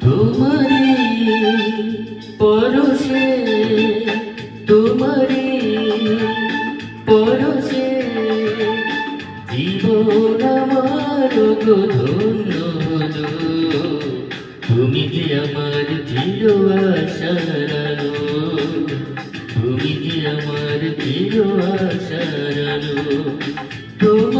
তোমারি পরশে তোমারি পরশে, জীবন আমার ধন্য তুমি যে আমার চির আশার আলো তুমি যে আমার চির আশার আলো তোমারি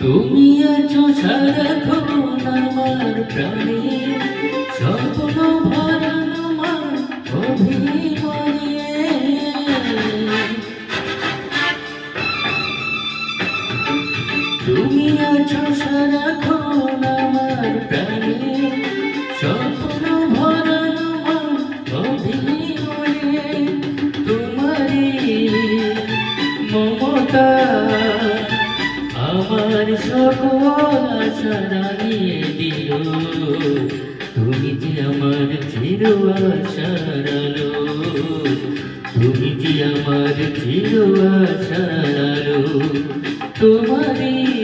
তুমি আছো সারাক্ষণ আমার প্রাণে? স্বপ্ন ভরান আমার অভিমানে তুমি আছো সারাক্ষণ আমার প্রাণে? স্বপ্ন ভরান আমার অভিমানে তোমারি মমতা আমার সকল আশা জানিয়ে দিল। তুমি যে আমার চির আশার আলো তুমি যে আমার চির আশার তোমারই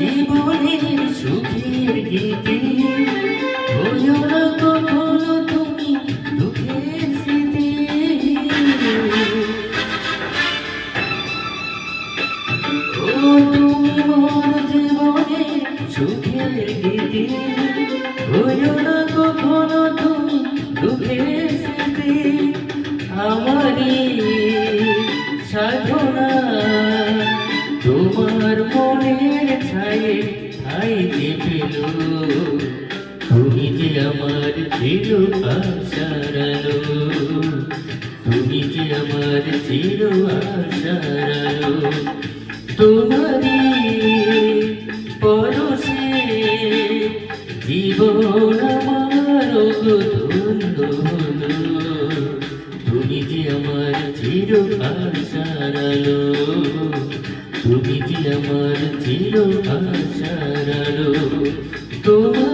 জীবনের সুখের গীতি হইও না কখনো তুমি দুঃখের স্মৃতি। ও তুমি মোর জীবনের সুখের গীতি হইও না কখনো আমারই যে পেল তুমি যে আমার চির আশার আলো তুমি যে আমার চির আশার আলো তোমারই পরশে জীবন আমার ধন্য হলো তুমি যে আমার চির আশার আলো তুমি যে আমার চির আশার আলো। তোমারই